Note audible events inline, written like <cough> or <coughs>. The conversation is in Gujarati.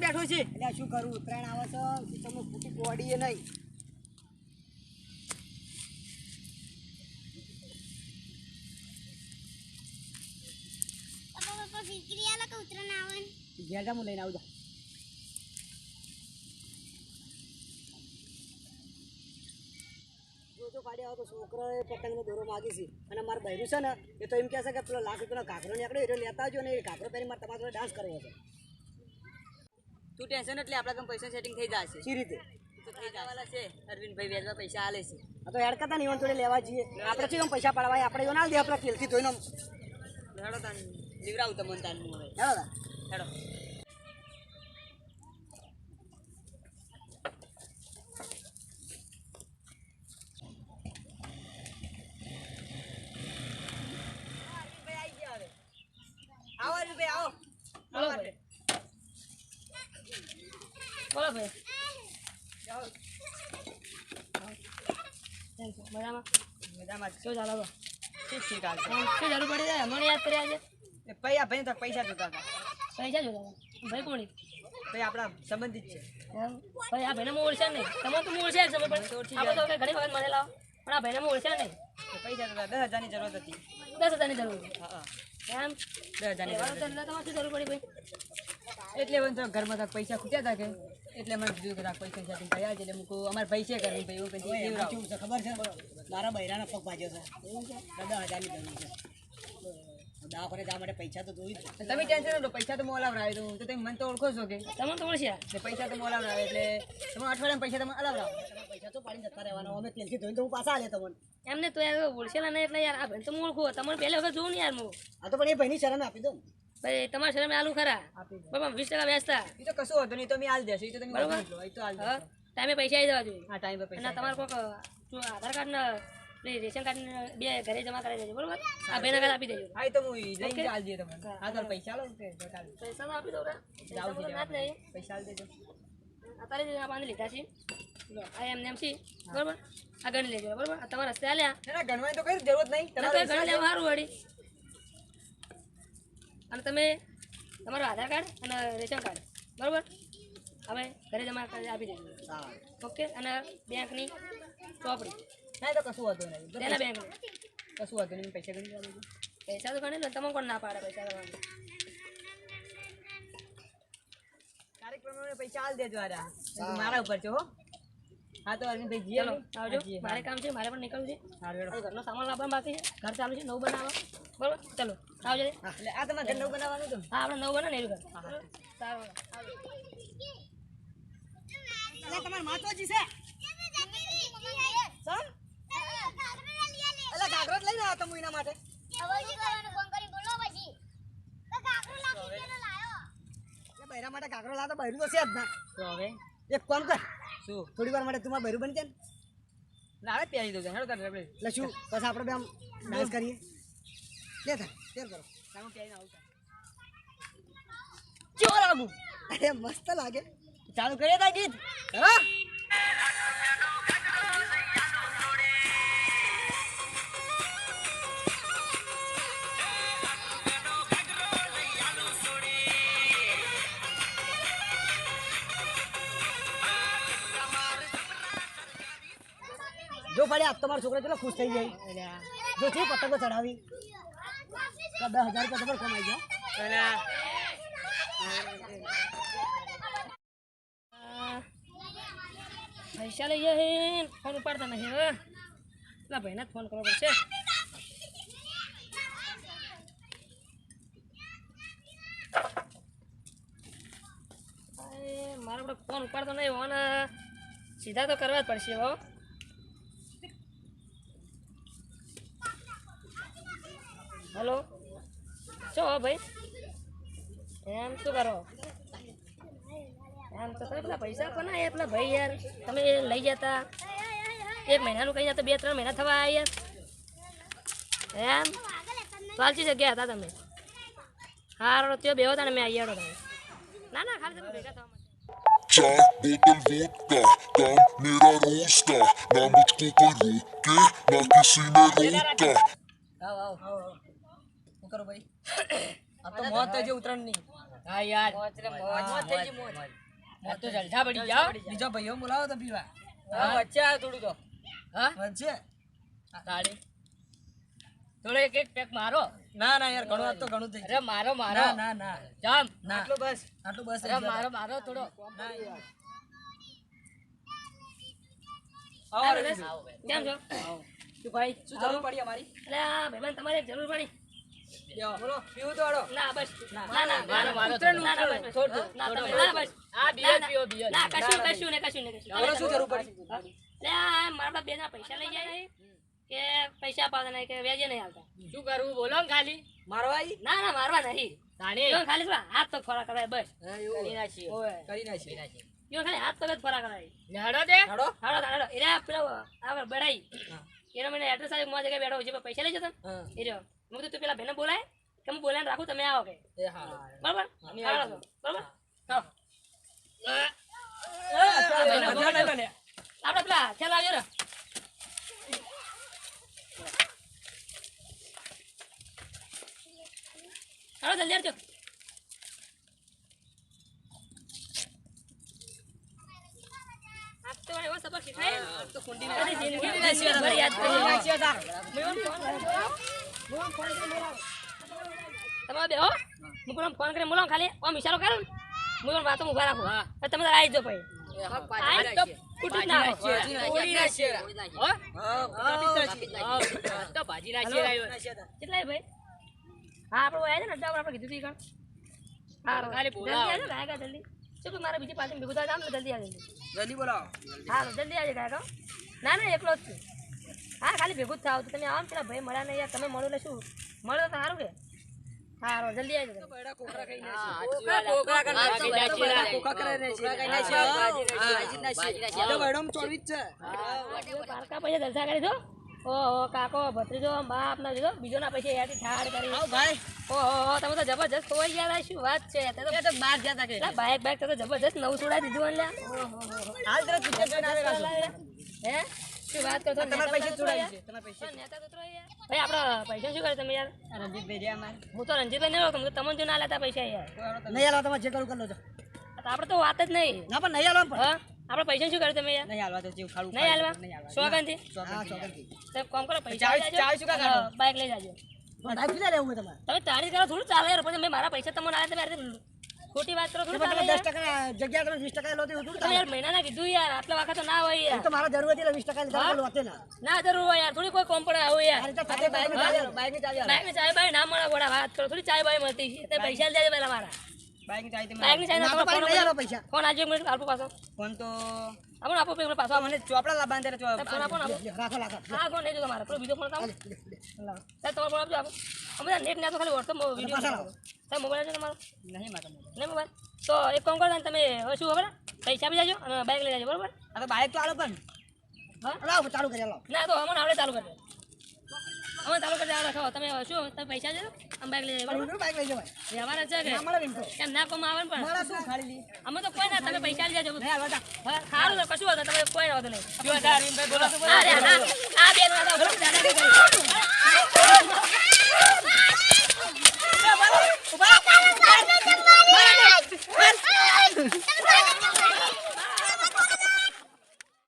બેઠો છે? એટલે શું કરું? ઉત્તરાયણ આવે છે તમે ફૂટી કોડીએ નહીં. પપ્પા ફિરકી આલા કે ઉતરણ આવન ઘેરજા હું લઈને આવું જો જો કાઢી આવો તો છોકરાએ પતંગનો દોરો માગી છે અને મારા બૈરું છે ને એ તો એમ કહે છે કે પેલો લાખ રૂપિયાનો ઘાઘરો નીકળ્યો એટલે લેતા આવજો ને એ ઘાઘરો પહેરી મારે તમારા જોડે ડાન્સ કરવો છે તું ટેન્શન એટલે આપણા કમ પૈસા સેટિંગ થઈ જશે સી રીતે તો થઈ જવાના છે અરવિંદભાઈ વેજવા પૈસા આલે છે આ તો એડકતા નહીં ઈવન લેવા જઈએ આપણે શું એમ પૈસા પાડવાય આપણે જો ના દે આપણે ખેલથી ધોઈને. હેડો તાન લીવડાવું તમને તાન હું હવે હેડો તા. હેડો આવો અરવિંદભાઈ આવો બોલો ભાઈ બોલો ભાઈ કેમ છો? મજામાં મજામાં શું ચાલે બા? ઠીક ઠીક હાલ કેમ? શું જરૂર પડી જાય મને યાદ કર્યા છે એ ભાઈ તો પૈસા જોતા હતા. પૈસા જોતા હતા. ભાઈ કોણ ભાઈ આપણા સંબંધિત છે. એમ? ભાઈ આ ભાઈને હું ઓળશે નહીં? તમે તો હું ઓળશે સમય પણ આપણે તો ઘણી વખત મને લાવો પણ આ ભાઈને હું ઓળશે નહીં? પૈસા જોતા દસ હજારની જરૂરત હતી. દસ હજારની જરૂર છે હા એમ? દસ હજારની તમારે શું જરૂર પડી ભાઈ? એટલે મને તો ઘરમાં તક પૈસા ખૂટ્યા હતા કે. એટલે મને કીધું કે પૈસા સેટિંગ થયા છે. એટલે હું કહું અમારે ભાઈ છે કરવી ભાઈ એવું છે ખબર છે? મારા બૈરાના પગ ભાજ્યો છે. દસ હજારની જરૂર છે. દવાખાને જવા માટે પૈસા તો જોઈ જ તમે ટેન્શન લો પૈસા તો હું અલાવડાવી દઉં. તો તમે મને તો ઓળખો છો કે? તમે તો ઓળખ્યા એટલે પૈસા તો હું અલાવડાવે એટલે તમે અઠવાડિયામાં પૈસા તમે અલાવડાવો તમારા પૈસા તો પાડીને જતા રહેવાના અમે તેલથી ધોઈને તો હું પાછા આલે તમને. એમને તો યાર ઓળશેલા નહીં એટલે યાર આ ભાઈ તો હું તમને પહેલી વખત જોઉં ને યાર હું. આ તો પણ એ ભાઈની શરમ આપી દો ને. ભાઈ તમારા શરમે આલુ ખરા. બાબા વીસ ટકા વ્યાજતા. એ તો કશું હતો નહીં એ તો મેં હાલ દેશો એ તો તમે બરોબર. ટાઈમે પૈસા આવી જવા જોઈએ. હા ટાઈમે પૈસા તમારે કોઈક આધાર કાર્ડ ને રેશન કાર્ડ બે ઘરે જમા કરાવી દેજો બરોબર? આ ભાઈના ઘરે આપી દેજો. હા તો હું લઈને હાલ તમને. હા તો પૈસા લો. પૈસા તો આપી દો પૈસા દેજો. અત્યારે જ આ બાંધી લીધા છે. આ એમને એમ છે બરોબર? આ ગણી લેજો બરોબર? આ તમારા રસ્તે આલ્યા. ગણવાની તો કઈ જરૂરત નહીં. તમે ગણી લેવા સારું વળી. અને તમે તમારું આધાર કાર્ડ અને રેશન કાર્ડ બરોબર? હવે ઘરે જમા આપી દેજો. ઓકે? અને બેંકની ચોપડી ના તો કશું હતું નહીં. તેના બેંકની કશું હતું નહીં પૈસા ગણી દેજો પૈસા તો ગણી લો તમે કોણ ના પાડે પૈસા દેજો આરા. મારા ઉપર છો હો. હા તો અરવિંદભાઈ જીએ આવજો. મારે કામ છે મારે પણ નીકળવું છે. ઘરનો સામાન લાવવાનું બાકી છે. ઘર ચાલુ છે નવું બનાવવા બરોબર? ચલો આવજો એટલે આ તમારે ઘર નવું બનાવવાનું હા આપણે નવું બને ને એનું ઘર. સારું આવજો તમારે માતાજી છે સમ એટલે ઘાઘરો જ લઈને આવ્યો તો હું એના માટે એટલે બૈરા માટે ઘાઘરો લાવતો બૈરું તો છે જ ના. તો હવે? એક કામ કર. શું? થોડી વાર માટે તું મારું બૈરું બની જાય ને. ના પહેરી દઉં હેડો તારે આપણે એટલે શું? પછી આપણે બે આમ ડાન્સ કરીએ. લે થાય તેર કરો. સામે પહેરીને આવું તારે. અરે મસ્ત લાગે. ચાલુ કરીએ તા ગીત? હા? પડે આજ તમારો છોકરો કેટલો ખુશ થઈ જાય. જો છે પતંગો ચડાવી. બે હજાર રૂપિયા તમારે કમાઈ આ પૈસા લઈ જાય ફોન ઉપાડતા નહીં હવે એટલા ભાઈને જ ફોન કરવો પડશે. મારા આપણે ફોન ઉપાડતો નહીં ફોન સીધા તો કરવા જ પડશે, હો. હલો શું હો ભાઈ એમ શું કરો એમ તો તમે પેલા પૈસા કોના આયા પેલા ભાઈ યાર તમે એ લઈ જતા એક મહિનાનું કહી જતા બે ત્રણ મહિના થવા આયા યાર એમ લાલચી જગ્યા હતા તમે હારો ત્યો બેહો હતા ને મેં આવી તમે ના ના ખાલી તમે ભેગા થવા માટે चार बोतल वोडका काम मेरा रोज का ना मुझको कोई रोके ना किसी ने रोका આવ આવ શું કરો ભાઈ <coughs> આ તો મોત થઈ ઉતરણ નહીં. હા યાર. મોત રે મોત. મોત થઈ ગઈ મોત. મોત. તો જલસા પડી ગયા. બીજો ભાઈઓ બોલાવો તો પીવા. હા? વચ્ચે આ થોડું તો. હા? વચ્ચે? તાળી. થોડો એક એક પેક મારો. ના ના યાર ઘણું તો ઘણું થઈ અરે મારો મારો ના ના ના. જામ. આટલું બસ. આટલું બસ અરે મારો મારો થોડો. ના યાર. આવો કેમ છો? શું ભાઈ શું જરૂર પડી અમારી? અરે ભાઈબંધ તમારે જરૂર પડી. બોલો પીવું તો ના બસ. ના ના મારો, મારો ઉતરેલું, થોડો. ના ના બસ. થોડો, ના ના બસ. આ બિયર ના, ના. ના કશું ના, ના. કશું ને કશું. ને કશું બોલો શું જરૂર પડી? એટલે મારા બે પૈસા લઈ જાય કે પૈસા પાડે નહીં કે વ્યાજે નહીં આવતા શું કરવું બોલો ને ખાલી. મારવા ના ના મારવા નહીં. ઈવન ખાલી હાથ તો ખોરા કરાય બસ. કરી નાખીએ. કરી નાખીએ. ઈવન ખાલી હાથ પગ જ કરાય. હેડો દે. હાડો? હાડો હાડો એરા પેલો આગળ બડાઈ એનો મને એડ્રેસ આવી મોં જગ્યાએ બેઠો છે. પૈસા લઈ જતા એ રહ્યો. મેં તો તું પેલા ભાઈને બોલાય કે હું બોલાઈને રાખું તમે આવો કે. બરાબર? બરાબર? હા. પેલા ખ્યાલ આવ્યો ને? હાલો જલ્દી આવજો. આપ તો કુંડી યાદ કરી. તમે બે હો. હું કોને ફોન કરીને બોલાવું ખાલી આમ ઈશારો કરો ને. હું પણ વાતો ઊભા રાખું. તો તમે તાર આવી આવે. હો? હા. કેટલા ભાઈ? હા મારે બીજી પાસે ભેગું થાય જલ્દી આવી જલ્દી બોલાવો. હા જલ્દી આવજો ગાયકા ના ના એકલો જ છું. હા ખાલી ભેગું જ થાવ તો તમે આવો ને પેલા ભાઈ મળ્યા નહીં યાર તમે મળો એટલે શું મળો તો સારું કે જલ્દી આવજો કોકરા. કોકરા કરી છે. જલસા કરી દો ઓહો કાકો ભત્રીજો બાપ ના દીધો બીજો ના પૈસા યાદ ઠાડ કરી આવો ભાઈ ઓહો તમે તો જબરજસ્ત ખોવાઈ ગયા તા, શું વાત છે તે બહાર જતા કે બાઈક બાઈક તો જબરજસ્ત નવું છોડાઈ દીધું અને લ્યા. હાલ તરત ટિકિટ બનાવી રાખો. હે શું વાત કરો તમારા પૈસા ચોરાઈ છે તમારા પૈસા નેતા તો યાર. ભાઈ આપણા પૈસા શું કરે તમે યાર? રણજીતભાઈ રહ્યા અમારે. હું તો રણજીતભાઈ નહીં ઓળખતો, તમને જો ના લેતા પૈસા યાર. નહીં. હાલવા તમારે જે કરવું કરી લો છો આપણે તો વાત જ નહીં. ના પણ નહીં હાલવા હા આપણે પૈસા શું કરે તમે યાર? નહીં હાલવા તો જેવું ખાડું નહીં હાલવા? નહીં હાલવા. શોખનથી હા ચોકનથી કામ કરો પૈસા લઈ જાજો. શું કામ કાઢો? લઈ જાજો. પણ ડાયરેક્ટ પીધા લેવું હોય તમારે? તમે તારી કરો થોડું ચાલે યાર પછી મેં મારા પૈસા તમને આલે તમે ખોટી વાત કરો થોડું તમે દસ યાર. ટકા જગ્યા તમે વીસ ટકા લો તો થોડું ચાલે. યાર મહિનાના કીધું યાર આટલા વખત તો ના હોય યાર તો મારા જરૂર હતી એટલે વીસ ટકા લીધા હા? તો લોતે ના ના જરૂર હોય યાર થોડી કોઈ કોમ પડે આવું યાર અરે તો સાથે બાઈકમાં ચાલ્યા બાઈકની બાઈકની મળે બોડા વાત કરો થોડી ચાય બાય મળતી છે તે પૈસા લેજે પહેલા મારા પણ નહીં હાલો પૈસા. ફોન આજે મિનિટ આપો પાછો ફોન તો આપો ને આપો પેલો પાછો મને ચોપડા લાવવા ત્યારે તે ફોન આપો ને આપો લ્યો, રાખો રાખો હા ફોન નહીં જો તમારે પેલો બીજો ફોન આપો લાવો સાહેબ તમારો ફોન આપજો આપો અમે નેટ ને તો ખાલી વોટ્સઅપ વીડિયો લાવો. સાહેબ મોબાઈલ છે તમારો નહીં મોબાઈલ. નહીં મોબાઈલ તો એક કામ કરો ને તમે શું ખબર પૈસા આપી જાજો અને બાઈક લઈ જાજો બરોબર તો આલો પણ હા લાવો ચાલુ કરી લાવો ના તો હમણાં આવડે ચાલુ કરજો અમે ચાલુ કરી તમે શું તમે પૈસા દેજો અમે બાઈક લઈ જઈએ બાઈક લઈ જવાય વ્યવહાર છે કે મળે એમ તો કેમ ના કોમ આવે પણ મળે શું ખાલી અમે તો કોઈ ના તમે પૈસા લઈ જાજો સારું તો કશું વાંધો નહીં, તમે કોઈ વાંધો નહીં જો તાર બોલો અરે આ બેન વાળા ઉપર દાદા નહીં કરી. ઊભા